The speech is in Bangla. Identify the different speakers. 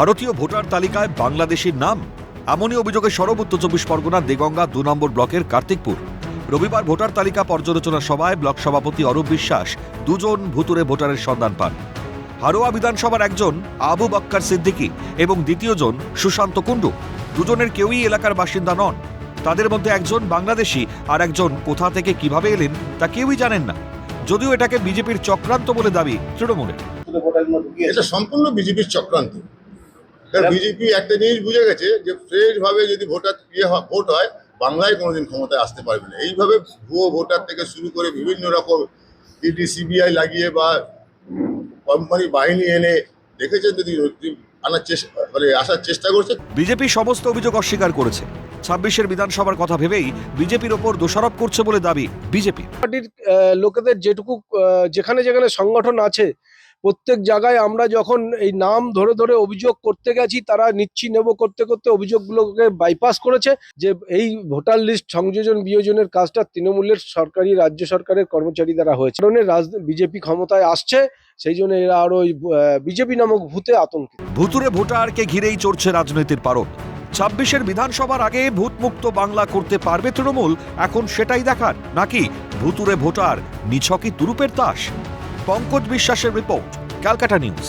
Speaker 1: ভারতীয় ভোটার তালিকায় বাংলাদেশের নাম। এমনই অভিযোগে সরব উত্তর চব্বিশ পরগনার দেগঙ্গা দু নম্বর ব্লকের কার্তিকপুর। রবিবার ভোটার তালিকা পর্যালোচনা সভায় ব্লক সভাপতি অরূপ বিশ্বাস দুজন ভুতুরে ভোটারের সন্ধান পান। হারোয়া বিধানসভার একজন আবু বাক্কার সিদ্দিকী এবং দ্বিতীয়জন সুশান্ত কুণ্ডু। দুজনের কেউই এলাকার বাসিন্দা নন। তাদের মধ্যে একজন বাংলাদেশি আর একজন কোথা থেকে কীভাবে এলেন তা কেউই জানেন না। যদিও এটাকে বিজেপির চক্রান্ত বলে দাবি তৃণমূলের।
Speaker 2: এটা সম্পূর্ণ বিজেপির চক্রান্ত। বিজেপি একটা জিনিস বুঝে গেছে যে ফ্রেশ ভাবে যদি ভোটার ইয়ে হয়- ভোট হয় বাংলায় কোনোদিন ক্ষমতায় আসতে পারবে না। এইভাবে ভুয়ো ভোটার থেকে শুরু করে বিভিন্ন রকম ইডি সিবিআই লাগিয়ে বা কোম্পানি বাহিনী এনে দেখেছেন যদি আনার চেষ্টা মানে আসার চেষ্টা করছে।
Speaker 1: বিজেপি সমস্ত অভিযোগ অস্বীকার করেছে। ছাব্বিশের বিধানসভার কথা ভেবেই বিজেপির ওপর দোষারোপ করছে বলে দাবি বিজেপি।
Speaker 3: পার্টির লোকেদের যেটুকু যেখানে যেখানে সংগঠন আছে প্রত্যেক জায়গায় আমরা যখন এই নাম ধরে ধরে অভিযোগ করতে গেছি, তারা নিচ্ছি নেব করতে করতে অভিযোগগুলোকে বাইপাস করেছে যে এই ভোটার লিস্ট সংযোজন বিয়োজনের কাজটা তৃণমূলের সরকারি, রাজ্য সরকারের কর্মচারী দ্বারা হয়েছে। কারণে বিজেপি ক্ষমতায় আসছে, সেই জন্য এরা আরও ওই বিজেপি নামক ভূতে আতঙ্কিত
Speaker 1: ভুতুরে ভোটারকে ঘিরেই চড়ছে রাজনীতির পারদ। ছাব্বিশের বিধানসভার আগে ভূতমুক্ত বাংলা করতে পারবে তৃণমূল, এখন সেটাই দেখার। নাকি ভুতুরে ভোটার নিছকই তুরুপের তাস? পঙ্কজ বিশ্বাসের রিপোর্ট ক্যালকাটা নিউজ।